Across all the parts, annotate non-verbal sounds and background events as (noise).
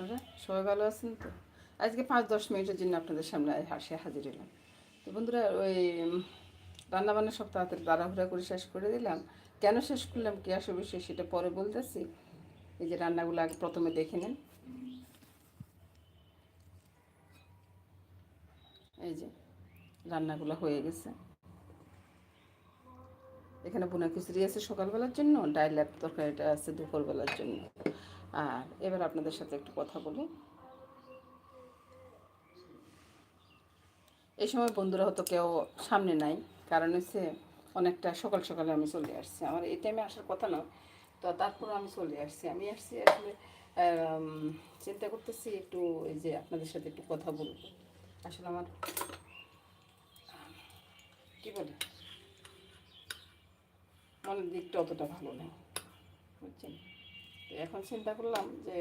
আপনারা? সবাই ভালো আছেন তো? আজকে পাঁচ দশ মিনিটের জন্য আপনাদের সামনে হাসি হাজির হলাম। তো বন্ধুরা, ওই রান্নাবান্না সব তাড়াতাড়ি তাড়াহুড়া করে শেষ করে দিলাম। কেন শেষ করলাম, কী আসে বিষয় সেটা পরে বলতেছি। এই যে রান্নাগুলো আগে প্রথমে দেখে নেন। এই যে, রান্নাগুলো হয়ে গেছে। এখানে বোনা খিচুড়ি আছে সকালবেলার জন্য, ডাইল তরকারিটা আছে দুপুরবেলার জন্য। আর এবার আপনাদের সাথে একটু কথা বলি। এই সময় বন্ধুরা হয়তো কেউ সামনে নাই, কারণ হচ্ছে অনেকটা সকাল সকালে আমি চলে আসছি। আমার এই টাইমে আসার কথা নয় তো তারপর আমি চলে আসছি। আমি আসছি আসলে চিন্তা করতেছি একটু এই যে আপনাদের সাথে একটু কথা বলব। আসলে আমার, কি বলে? মনের দিকটা অতটা ভালো নেই, বুঝছেন? তো এখন চিন্তা করলাম যে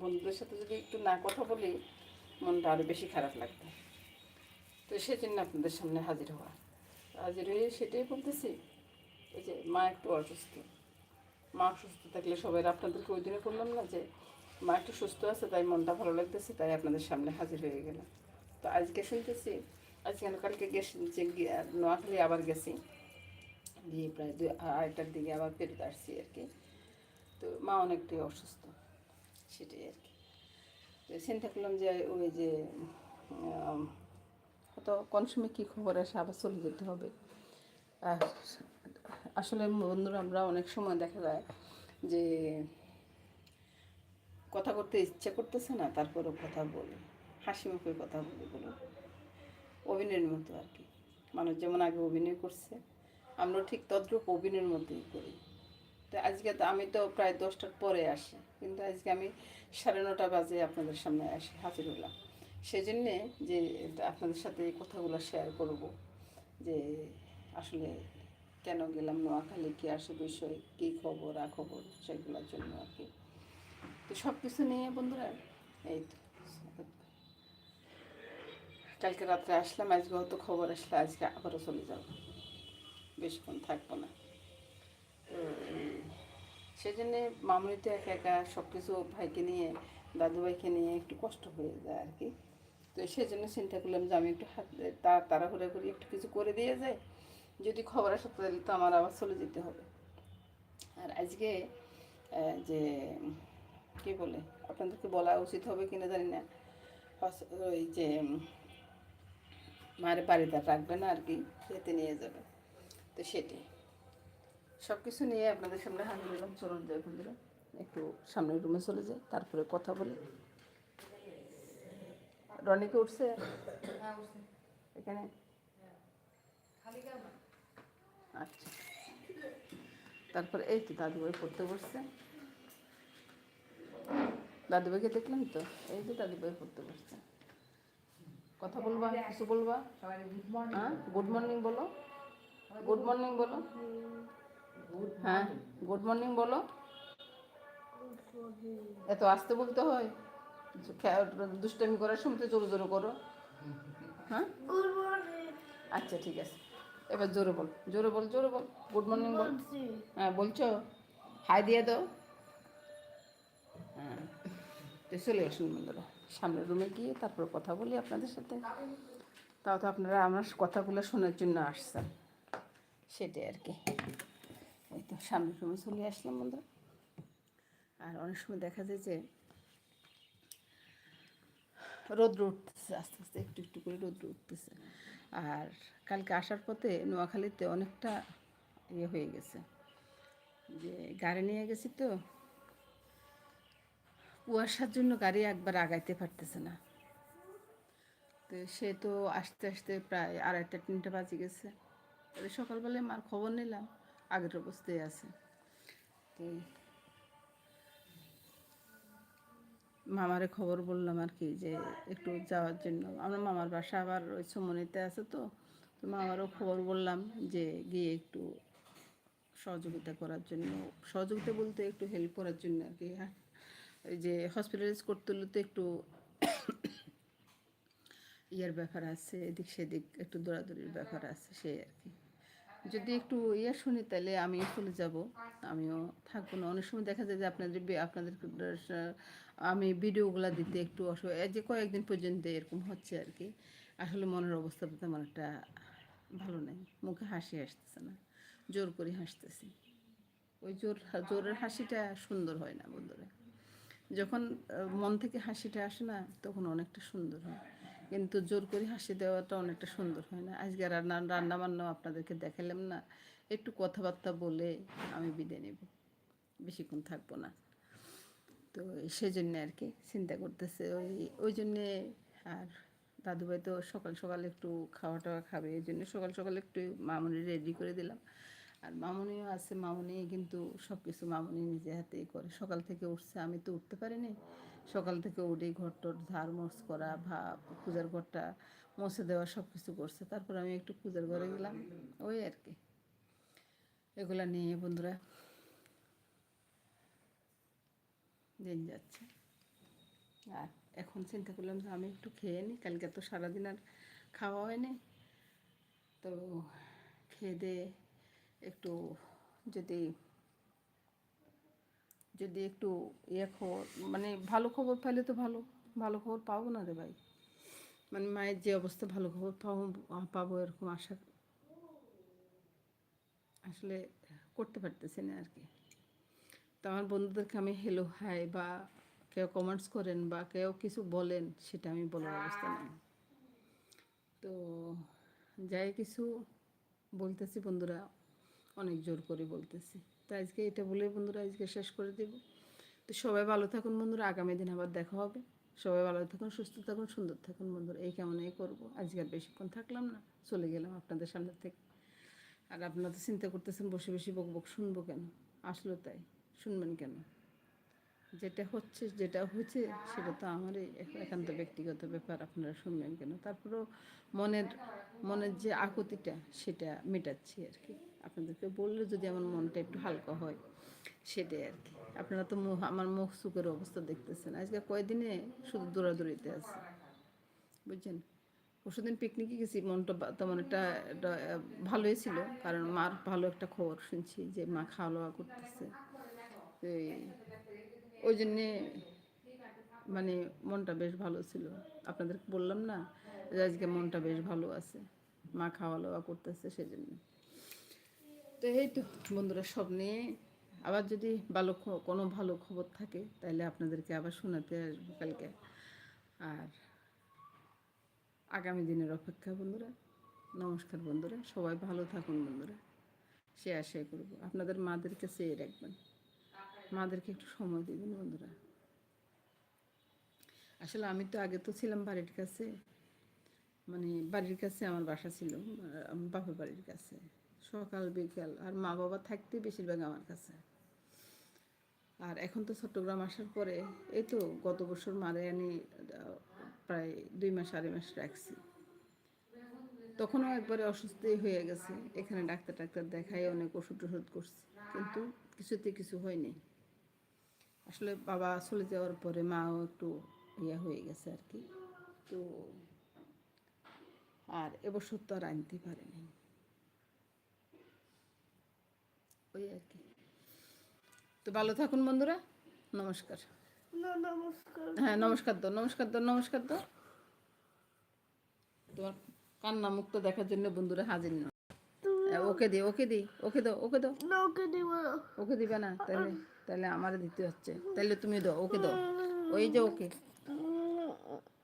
বন্ধুদের সাথে যদি একটু না কথা বলি, মনটা আরও বেশি খারাপ লাগবে। তো সেজন্য আপনাদের সামনে হাজির হওয়া। হাজির হয়ে সেটাই বলতেছি, এই যে মা একটু অসুস্থ। মা অসুস্থ থাকলে সবাই আপনাদেরকে ওই দিনে বললাম না যে, মা একটু সুস্থ আছে, তাই মনটা ভালো লাগতেছে, তাই আপনাদের সামনে হাজির হয়ে গেলাম। তো আজকে শুনতেছি, আজকে কালকে গেছি, যে নোয়াখালী আবার গেছি। গিয়ে প্রায় দুই, আড়াইটার দিকে আবার ফেরত আসছি আর কি। তো মা অনেকটাই অসুস্থ। সেটাই আর কি। তো চিন্তা করলাম যে ওই যে হয়তো কোন সময় কী খবর আসে, আবার চলে যেতে হবে। আসলে বন্ধুরা, আমরা অনেক সময় দেখা যায় যে কথা করতে ইচ্ছে করতেছে না, তারপরেও কথা বলি, হাসি মুখে কথা বলি বলো। অভিনয়ের মতো আর কি। মানুষ যেমন আগে অভিনয় করছে আমরা ঠিক তদ্রূপ অভিনয়ের মতোই করি। তো আজকে তো আমি তো প্রায় দশটার পরে আসি, কিন্তু আজকে আমি সাড়ে নটা বাজে আপনাদের সামনে আসি, হাজির হলাম। সেই জন্যে যে আপনাদের সাথে এই কথাগুলো শেয়ার করব, যে আসলে কেন গেলাম নোয়াখালী, কী আসে বিষয় কী খবর, আ খবর, সেগুলোর জন্য আর কি। তো সব কিছু নিয়ে বন্ধুরা, এই তো। কালকে রাত্রে আসলাম, আজকে হয়তো খবর আসলে আজকে আবারও চলে যাব। বেশিক্ষণ থাকব না। সেজন্যে মামুনি তো একা একা সব কিছু ভাইকে নিয়ে দাদু ভাইকে নিয়ে একটু কষ্ট হয়ে যায় আর কি। তো সেজন্য চিন্তা করলাম যে আমি একটু হাত তার তাড়াহুড়া করে, একটু কিছু করে দিয়ে যাই। যদি খবর আসে তাহলে তো আমার আবার চলে যেতে হবে। আর আজকে যে, কি বলে, আপনাদেরকে বলা উচিত হবে কিনা জানি না। ওই যে, মায়ের বাড়িতে রাখবে না আর কি, খেতে নিয়ে যাবে। তো সেটাই। সব কিছু নিয়ে আপনাদের সামনে হাজির হলাম। চলুন যাই বন্ধুরা একটু সামনের রুমে চলে যাই তারপরে কথা বলি। রনিকে উঠছে? এখানে? আচ্ছা। তারপরে এই তো দাদুভাই পড়তে বসছে। দাদুভাইকে দেখলাম তো? এই তো দাদুভাই পড়তে বসছে। কথা বলবা কিছু বলবা? হ্যাঁ গুড মর্নিং বলো। গুড মর্নিং বলো। হ্যাঁ গুড মর্নিং বলো। এত আস্তে বলতে হয়? দুষ্টামি করার সময় তো জোরে জোরে করো। হ্যাঁ? আচ্ছা ঠিক আছে। এবার জোরে বল জোরে বল জোরে বল। গুড মর্নিং বল। হ্যাঁ বলছো? হাই দিয়ে দাও। হ্যাঁ তো চলে আসুন বন্ধুরা। সামনের রুমে গিয়ে তারপর কথা বলি আপনাদের সাথে। তাও তো আপনারা আমার কথাগুলো শোনার জন্য আসছেন। সেটাই আর কি। সামনের রুমে চলে আসলাম বন্ধুরা আর অনেক সময় দেখা যায় যে রোদ্র উঠতেছে, আস্তে আস্তে একটু একটু করে রোদ্র উঠতেছে। আর কালকে আসার পথে নোয়াখালীতে অনেকটা ইয়ে হয়ে গেছে। যে গাড়ি নিয়ে গেছি তো, কুয়াশার জন্য গাড়ি একবার আগাইতে পারতেছে না। তো সে তো আসতে আসতে প্রায় আড়াইটা, তিনটা বাজে গেছে। সকালবেলায় মার খবর নিলাম। আগের অবস্থায় আছে। তো মামারে খবর বললাম আর কি যে একটু যাওয়ার জন্য। আমার মামার বাসা আবার ওই সুমনিতে আছে তো। তো মামারও খবর বললাম যে গিয়ে একটু সহযোগিতা করার জন্য, সহযোগিতা বলতে একটু হেল্প করার জন্য আর কি। হ্যাঁ ওই যে হসপিটালাইজ করতে হলে তো একটু (coughs) ইয়ার ব্যাপার আছে, এদিক সেদিক একটু দৌড়াদৌড়ির ব্যাপার আছে, সেই আর কি। যদি একটু ইয়ে শুনি তাহলে আমিও চলে যাব। আমিও থাকব না। অনেক সময় দেখা যায় যে আপনাদের আপনাদের আমি ভিডিওগুলো দিতে একটু অসুবিধা যে কয়েকদিন পর্যন্ত এরকম হচ্ছে আর কি। আসলে মনের অবস্থা তেমন একটা ভালো নেই। মুখে হাসি আসতেছে না। জোর করে হাসতেছি। ওই জোর, জোরের হাসিটা সুন্দর হয় না বন্ধুরা। যখন মন থেকে হাসিটা আসে না, তখন অনেকটা সুন্দর হয়। কিন্তু জোর করে হাসি দেওয়াটা অনেকটা সুন্দর হয় না। আজকে রান্না রান্না বান্নাও আপনাদেরকে দেখালাম না। একটু কথাবার্তা বলে আমি বিদায় নেব। বেশিক্ষণ থাকব না। তো সেজন্য আর কি চিন্তা করতেছে। ওই ওই জন্যে আর দাদুভাই তো সকাল সকাল একটু খাওয়া টাওয়া খাবে। এই জন্য সকাল সকাল একটু মামুনি রেডি করে দিলাম। আর মামুনিও আছে, মামুনি কিন্তু সব কিছু মামুনি নিজে হাতেই করে। সকাল থেকে উঠছে, আমি তো উঠতে পারিনি। সকাল থেকে উঠে ঘর টর ধার মোছ করা, ভাব, পূজার ঘরটা মুছে দেওয়া সব কিছু করছে। তারপর আমি একটু পূজার ঘরে গেলাম, ওই আর কি। এগুলা নিয়ে বন্ধুরা দিন যাচ্ছে। আর এখন চিন্তা করলাম যে আমি একটু খেয়ে নিই, কালকে তো সারাদিন আর খাওয়া হয়নি। তো খেয়ে দিয়ে একটু যদি যদি একটু ইয়ে খবর মানে ভালো খবর পাইলে তো ভালো ভালো খবর পাবো না রে ভাই। মানে মায়ের যে অবস্থা, ভালো খবর পাবো পাবো এরকম আশা। আসলে করতে পারতেছি না আর কি। তো আমার বন্ধুদেরকে আমি হ্যালো হাই বা কেউ কমেন্টস করেন বা কেউ কিছু বলেন, সেটা আমি বলার অবস্থা নেই। তো যাই কিছু বলতেছি বন্ধুরা। অনেক জোর করে বলতেছি। তো আজকে এটা বলে বন্ধুরা আজকে শেষ করে দেব। তো সবাই ভালো থাকুন বন্ধুরা, আগামী দিন আবার দেখা হবে। সবাই ভালো থাকুন, সুস্থ থাকুন, সুন্দর থাকুন বন্ধুরা, এই কেমনই করব। আজকে আর বেশিক্ষণ থাকলাম না, চলে গেলাম আপনাদের সামনে থেকে। আর আপনারা তো চিন্তা করতেছেন বসে বসে বক বক শুনব কেন? আসলো তাই, শুনবেন কেন? যেটা হচ্ছে, যেটা হয়েছে, সেটা তো আমারই এক- একান্ত ব্যক্তিগত ব্যাপার, আপনারা শুনবেন কেন? তারপরেও মনের মনের যে আকুতিটা, সেটা মেটাচ্ছি আর কি। আপনাদেরকে বললে যদি আমার মনটা একটু হালকা হয়, সেটাই আর কি। আপনারা তো মুখ, আমার মুখ সুখের অবস্থা দেখতেছেন। আজকে কয়দিনে শুধু দৌড়াদৌড়িতে আছে? বুঝছেন? পরশুদিন পিকনিকে গেছি, মনটা তেমন একটা ভালোই ছিল। কারণ মার ভালো একটা খবর শুনছি যে মা খাওয়া দাওয়া করতেছে ওই জন্যে মানে মনটা বেশ ভালো ছিল। আপনাদেরকে বললাম না যে আজকে মনটা বেশ ভালো আছে। মা খাওয়া দাওয়া করতেছে সেজন্য। তো এই তো বন্ধুরা, সব নিয়ে আবার যদি ভালো কোনো ভালো খবর থাকে তাহলে আপনাদেরকে আবার শোনাতে আসব কালকে। আর আগামী দিনের অপেক্ষা বন্ধুরা, নমস্কার বন্ধুরা, সবাই ভালো থাকুন বন্ধুরা। সে আশাই করব। আপনাদের মাদেরকে চেয়ে রাখবেন। মাদেরকে একটু সময় দিবেন বন্ধুরা। আসলে আমি তো আগে তো ছিলাম বাড়ির কাছে মানে বাড়ির কাছে আমার বাসা ছিল বাপের বাড়ির কাছে। সকাল বিকাল আর মা বাবা থাকতে বেশিরভাগ আমার কাছে। আর এখন তো চট্টগ্রাম আসার পরে এই তো গত বছর মারে আহ, প্রায় দুই মাস আড়াই মাস রাখছি। তখনও একবারে অসুস্থই হয়ে গেছে। এখানে ডাক্তার টাক্তার দেখাই অনেক ওষুধ টষুধ করছি কিন্তু কিছুতে কিছু হয়নি। আসলে বাবা চলে যাওয়ার পরে মাও একটু ইয়ে হয়ে গেছে আর কি। তো আর এবছর তো আর আনতে পারেনি। ওই আর কি। তো ভালো থাকুন বন্ধুরা নমস্কার। হ্যাঁ নমস্কার দো নমস্কার দো নমস্কার দো তোমার কান্না মুখটা দেখার জন্য বন্ধুরা হাজির না। হ্যাঁ, ওকে দি ওকে দি ওকে দাও ওকে দাও। না ওকে দিব ওকে দিবে না তাহলে তাহলে আমার দিতে হচ্ছে। তাহলে তুমি দাও ওকে দাও। ওই যে ওকে।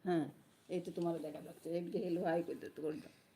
হ্যাঁ এই তো তোমার দেখা যাচ্ছে। এই হেলো দিতে করে দাও